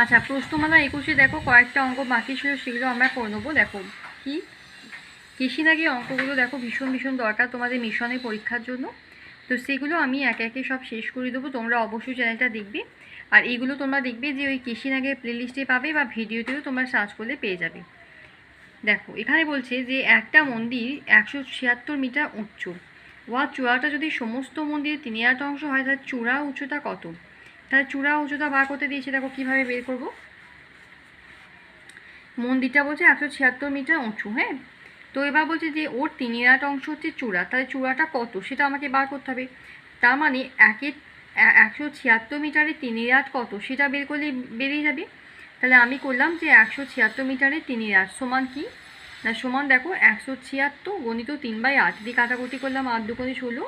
আচ্ছা প্রশ্নমালা একুশে দেখো, কয়েকটা অঙ্ক বাকি ছিল, সেগুলো আমরা করে নেব। দেখো, কি? কৃষিনাগী অঙ্কগুলো দেখো, ভীষণ ভীষণ দরকার তোমাদের মিশনে পরীক্ষার জন্য। তো সেগুলো আমি একে একে সব শেষ করে দেবো। তোমরা অবশ্যই চ্যানেলটা দেখবে। আর এইগুলো তোমরা দেখবে যে ওই কৃষিনাগের প্লেলিস্টে পাবে বা ভিডিওতেও তোমরা সার্চ করলে পেয়ে যাবে। দেখো, এখানে বলছে যে একটা মন্দির একশো ছিয়াত্তর মিটার উচ্চ। ওয়া চূড়াটা যদি সমস্ত মন্দিরের তিন আট অংশ হয়, তাহলে চূড়া উচ্চতা কত? তাহলে চূড়া উচ্চতা বার করতে দিয়েছে, দেখো কীভাবে বের করব। মন্দিরটা বলছে একশো ছিয়াত্তর মিটার উঁচু হ্যাঁ? তো এবার বলছে যে ওর তিন আট অংশ হচ্ছে চূড়া, তাহলে চূড়াটা কত? সেটা আমাকে বার করতে হবে। তার মানে একে একশো ছিয়াত্তর মিটারের তিন আট কত? সেটা বের করলে বেরিয়ে যাবে। তাহলে আমি করলাম যে একশো ছিয়াত্তর মিটারের তিন আট সমান কি? না, সমান দেখো একশো ছিয়াত্তর গণিত তিন বাই আট দিয়ে কাটাকুটি করলাম আট দুগুণে ষোলো,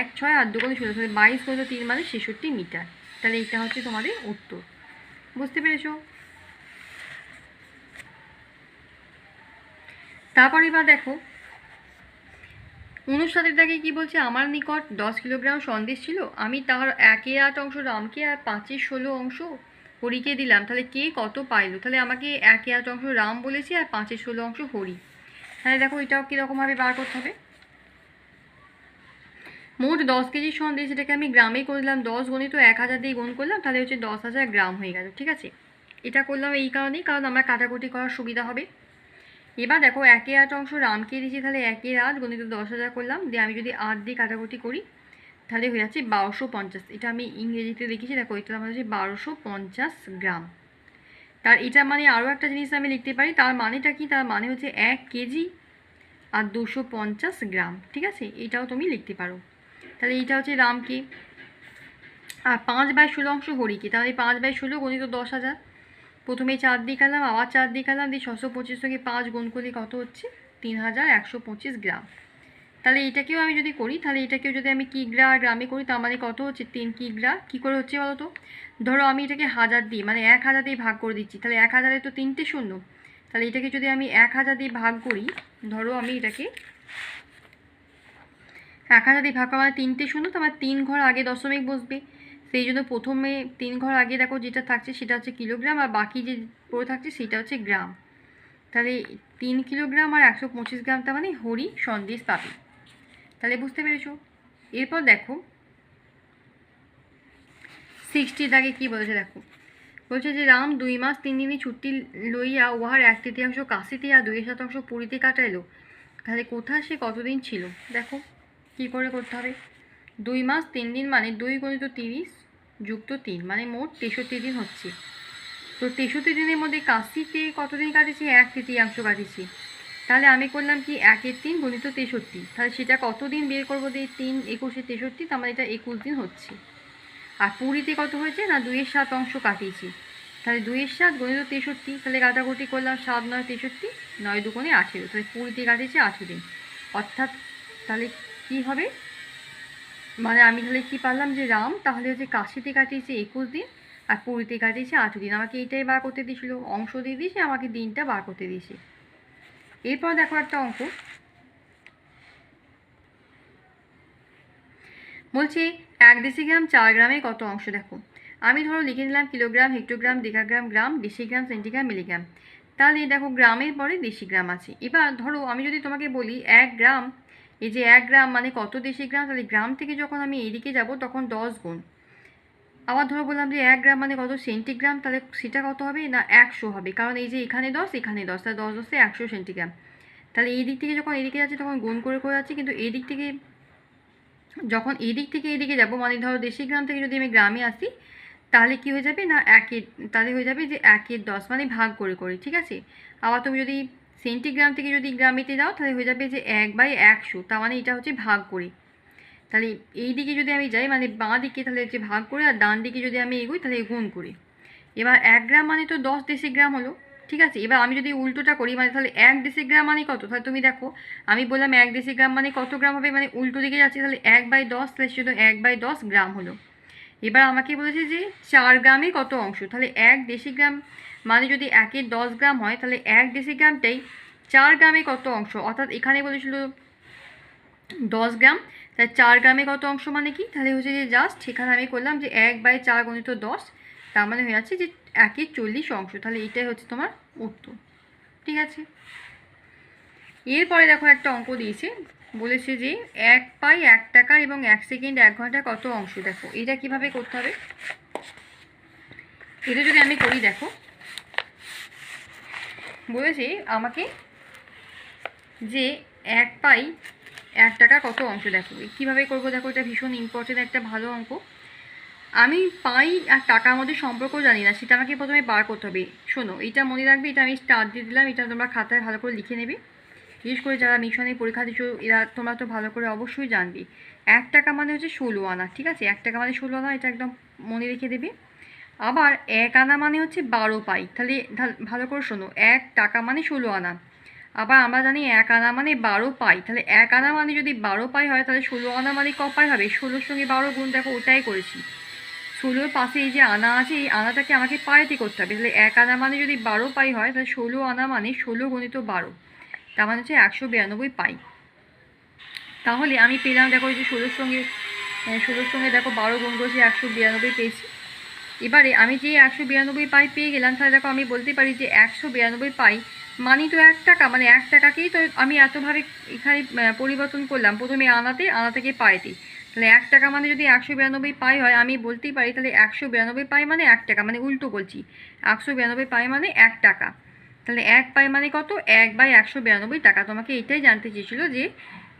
এক ছয় আট দুগুণে ষোলো, তাহলে বাইশ গণিত তিন মানে ছেষট্টি মিটার। তাহলে এটা হচ্ছে তোমাদের উত্তর। বুঝতে পেরেছ? তারপর এবার দেখো অনুষ্ঠানের দাগে কি বলছে? আমার নিকট দশ কিলোগ্রাম সন্দেশ ছিল, আমি তার একে আট অংশ, রামকে আর পাঁচের ষোলো অংশ হরিকে দিলাম। তাহলে কে কত পাইলো? তাহলে আমাকে একে আট অংশ রাম বলেছে আর পাঁচের ষোলো অংশ হরি। তাহলে দেখো এটাও কীরকমভাবে বার করতে হবে। মোট দশ কেজি সন্দেশ এটাকে আমি গ্রামে করলাম দশ গণিত এক হাজার দিয়ে গুণ করলাম, তাহলে হচ্ছে দশ হাজার গ্রাম হয়ে গেল, ঠিক আছে? এটা করলাম এই কারণেই, কারণ আমার কাটাকুটি করার সুবিধা হবে। এবার দেখো, একে আট অংশ রামকে দিয়েছি, তাহলে একের আট গণিত দশ হাজার করলাম। দিয়ে আমি যদি আট দিয়ে কাটাকুটি করি, তাহলে হয়ে যাচ্ছে বারোশো পঞ্চাশ। এটা আমি ইংরেজিতে লিখেছি, দেখো, এটা আমার হচ্ছে বারোশো পঞ্চাশ গ্রাম। তার এটা মানে আরও একটা জিনিস আমি লিখতে পারি, তার মানেটা কি? তার মানে হচ্ছে এক কেজি আর দুশো পঞ্চাশ গ্রাম, ঠিক আছে? এটাও তুমি লিখতে পারো। তাহলে এইটা হচ্ছে রামকে আর পাঁচ বাই ষোলো অংশ হরি হরিকে তাহলে পাঁচ বাই ষোলো গণিত দশ হাজার। প্রথমে চার খেলাম, আবার চার খেলাম, দিয়ে ছশো পঁচিশ থেকে পাঁচ গুণ করলে কত হচ্ছে? তিন হাজার একশো পঁচিশ গ্রাম। তাহলে এটাকেও আমি যদি করি, তাহলে এটাকেও যদি আমি কিগ্রা আর গ্রামে করি, তার মানে কত হচ্ছে? তিন কিগ্রা কী করে হচ্ছে বলো তো? ধরো আমি এটাকে হাজার দিই মানে এক হাজার দিয়ে ভাগ করে দিচ্ছি, তাহলে এক হাজারে তো তিনটে শূন্য। তাহলে এটাকে যদি আমি এক হাজার দিয়ে ভাগ করি, ধরো আমি এটাকে এক দিয়ে ভাগ মানে তিনটে শূন্য, তো আমার তিন ঘর আগে দশমিক বসবে। সেই জন্য প্রথমে তিন ঘর আগে দেখো যেটা থাকছে সেটা হচ্ছে কিলোগ্রাম, আর বাকি যে পড়ে থাকছে সেটা হচ্ছে গ্রাম। তাহলে তিন কিলোগ্রাম আর একশো পঁচিশ গ্রাম, তার মানে হরি সন্দেশ পাবে। তাহলে বুঝতে পেরেছ? এরপর দেখো সিক্সটি দাগে কী বলেছে দেখো? বলছে যে রাম দুই মাস তিন দিনই ছুটি লইয়া উহার এক তৃতীয়াংশ কাশিতে আর দুই শতাংশ পুরীতে কাটাইলো। তাহলে কোথায় সে কতদিন ছিল? দেখো। কী করে করতে হবে? দুই মাস, তিন দিন মানে দুই গণিত তিরিশ যুক্ত তিন মানে মোট তেষট্টি দিন হচ্ছে। তো তেষট্টি দিনের মধ্যে কাশিতে কতদিন কাটিয়েছি? এক তৃতীয়াংশ কাটিয়েছি। তাহলে আমি করলাম কি? একের তিন গণিত তেষট্টি। তাহলে সেটা কতদিন বের করব দিয়ে তিন একুশে তেষট্টি? তার মানে এটা একুশ দিন হচ্ছে। আর পুরীতে কত হয়েছে? না, দুইয়ের সাত অংশ কাটিয়েছি। তাহলে দুইয়ের সাত গণিত তেষট্টি, তাহলে কাটাকুটি করলাম সাত, নয়, তেষট্টি, নয় দুগুণে আঠেরো। তাহলে পুরীতে কাটিয়েছে আঠেরো দিন। অর্থাৎ তাহলে কি হবে? মানে আমি তাহলে কি পারলাম যে রাম, তাহলে হচ্ছে কাশিতে কাটিয়েছে একুশ দিন আর পুরীতে কাটিয়েছে আট দিন। আমাকে এইটাই বার করতে দিয়েছিল। অংশ দিয়ে দিয়েছে, আমাকে দিনটা বার করতে দিয়েছে। এরপর দেখো একটা অঙ্ক বলছি, এক দেশি গ্রাম চার গ্রামে কত অংশ দেখো? আমি ধরো লিখে নিলাম kilogram hectogram decagram, gram, decigram, centigram, milligram. তাহলে দেখো গ্রামের পরে দেশি গ্রাম আছে। এবার ধরো আমি যদি তোমাকে বলি, এক গ্রাম এই যে এক গ্রাম মানে কত দেশি গ্রাম? তাহলে গ্রাম থেকে যখন আমি এইদিকে যাব, তখন দশ গুণ। আবার ধরো বললাম যে এক গ্রাম মানে কত? সেন্টিগ্রাম, তাহলে সেটা কত হবে? না, একশো হবে। কারণ এই যে এখানে দশ এখানে দশ, তাহলে দশ দশে একশো সেন্টিগ্রাম। তাহলে এই দিক থেকে যখন এদিকে যাচ্ছি, তখন গুণ করে করে যাচ্ছি। কিন্তু এই দিক থেকে, যখন এই দিক থেকে এদিকে যাব মানে ধরো দেশি গ্রাম থেকে যদি আমি গ্রামে আসি, তাহলে কি হয়ে যাবে? না, একের, তাহলে হয়ে যাবে যে একের দশ মানে ভাগ করে করে, ঠিক আছে? আবার তুমি যদি সেন্টিগ্রাম থেকে যদি গ্রামেতে যাও, তাহলে হয়ে যাবে যে এক বাই একশো। তার মানে এটা হচ্ছে ভাগ করে। তাহলে এই দিকে যদি আমি যাই মানে বাঁ দিকে তাহলে হচ্ছে ভাগ করে, আর ডান দিকে যদি আমি এগোই, তাহলে গুণ করি। এবার এক গ্রাম মানে তো দশ দেশি গ্রাম হলো। ঠিক আছে? এবার আমি যদি উল্টোটা করি মানে তাহলে এক দেশি গ্রাম মানে কত? তাহলে তুমি দেখো, আমি বললাম এক দেশি গ্রাম মানে কত গ্রাম হবে? মানে উল্টো দিকে যাচ্ছে, তাহলে এক বাই দশ, তাহলে শুধু এক বাই দশ গ্রাম হলো। এবার আমাকে বলেছে যে চার গ্রামে কত অংশ? তাহলে এক ডেসিগ্রাম মানে যদি একের দশ গ্রাম হয়, তাহলে এক ডেসিগ্রামটাই চার গ্রামে কত অংশ? অর্থাৎ এখানে বলেছিল দশ গ্রাম। তাই চার গ্রামে কত অংশ মানে কি? তাহলে হচ্ছে যে জাস্ট সেখানে আমি করলাম যে এক বাই চার গণিত দশ, তার মানে হয়ে যাচ্ছে যে একের চল্লিশ অংশ। তাহলে এটাই হচ্ছে তোমার উত্তর। ঠিক আছে? এরপরে দেখো একটা অঙ্ক দিয়েছে। বলেছে যে এক পাই এক টাকার এবং এক সেকেন্ড এক ঘণ্টা কত অংশ? দেখো, এটা কীভাবে করতে হবে? এটা যদি আমি করি, দেখো। বলেছে আমাকে যে এক পাই এক টাকা কত অংশ দেখো। কীভাবে করব দেখো, এটা ভীষণ ইম্পর্টেন্ট একটা ভালো অঙ্ক। আমি পাই আর টাকার মধ্যে সম্পর্ক জানি না, সেটা আমাকে প্রথমে বার করতে হবে। শোনো, এটা মনে রাখবে, এটা আমি স্টার্ট দিয়ে দিলাম, এটা তোমরা খাতায় ভালো করে লিখে নেবে। বিশেষ করে যারা মিশনে পরীক্ষা দিচ্ছ এরা তোমরা তো ভালো করে অবশ্যই জানবে। এক টাকা মানে হচ্ছে ষোলো আনা, ঠিক আছে? এক টাকা মানে ষোলো আনা, এটা একদম মনে রেখে দেবে। আবার এক আনা মানে হচ্ছে বারো পাই। তাহলে ভালো করে শোনো, এক টাকা মানে ষোলো আনা। আবার আমরা জানি এক আনা মানে বারো পাই। তাহলে এক আনা মানে যদি বারো পাই হয়, তাহলে ষোলো আনা মানে ক পাই হবে? ষোলোর সঙ্গে বারো গুণ, দেখো ওটাই করেছি। ষোলোর পাশে এই যে আনা আছে, এই আনাটাকে আমাকে পাইতে করতে হবে। তাহলে এক আনা মানে যদি বারো পাই হয়, তাহলে ষোলো আনা মানে ষোলো গণিত বারো। তার মানে হচ্ছে একশো বিরানব্বই পাই। তাহলে আমি পেলাম, দেখো যে ষোলোর সঙ্গে ষোলোর সঙ্গে দেখো বারো গুণ করেছি, একশো বিরানব্বই পেয়েছি। এবারে আমি যে একশো বিরানব্বই পাই পেয়ে গেলাম, তাহলে দেখো আমি বলতে পারি যে একশো বিরানব্বই পাই মানি তো এক টাকা মানে এক টাকাকেই তো আমি এতভাবে এখানে পরিবর্তন করলাম। প্রথমে আনাতে আনা থেকে পাইতে। তাহলে এক টাকা মানে যদি একশো বিরানব্বই পাই হয়, আমি বলতেই পারি তাহলে একশো বিরানব্বই পাই মানে এক টাকা মানে উল্টো বলছি। একশো বিরানব্বই পাই মানে এক টাকা। তাহলে এক পাই মানে কত? এক বাই একশো বিরানব্বই টাকা। তোমাকে এটাই জানতে চেয়েছিল যে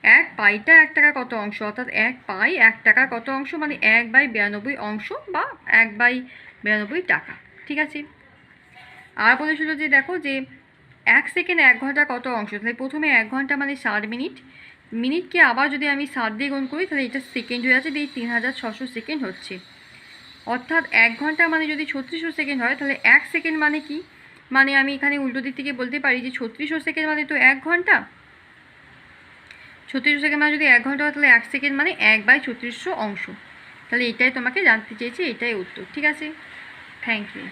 এক পাইটা এক টাকা কত অংশ? অর্থাৎ এক পাই এক টাকার কত অংশ? মানে এক বাই বিরানব্বই অংশ বা এক বাই বিরানব্বই টাকা। ঠিক আছে? আর বলেছিল যে, দেখো যে, এক সেকেন্ড এক ঘণ্টা কত অংশ? তাহলে প্রথমে এক ঘণ্টা মানে ষাট মিনিট। মিনিটকে আবার যদি আমি ষাট দিয়ে গুণ করি, তাহলে এটা সেকেন্ড হয়ে যাচ্ছে, দিয়ে তিন হাজার ছশো সেকেন্ড হচ্ছে। অর্থাৎ এক ঘণ্টা মানে যদি ছত্রিশশো সেকেন্ড হয়, তাহলে এক সেকেন্ড মানে কি? মানে আমি এখানে উল্টো দিক থেকে বলতে পারি যে, ছত্রিশশো সেকেন্ড মানে তো এক ঘণ্টা। ছত্রিশশো সেকেন্ড মানে যদি এক ঘণ্টা হয়, তাহলে এক সেকেন্ড মানে এক বাই ছত্রিশশো অংশ। তাহলে এটাই তোমাকে জানতে চেয়েছি, এটাই উত্তর, ঠিক আছে? Thank you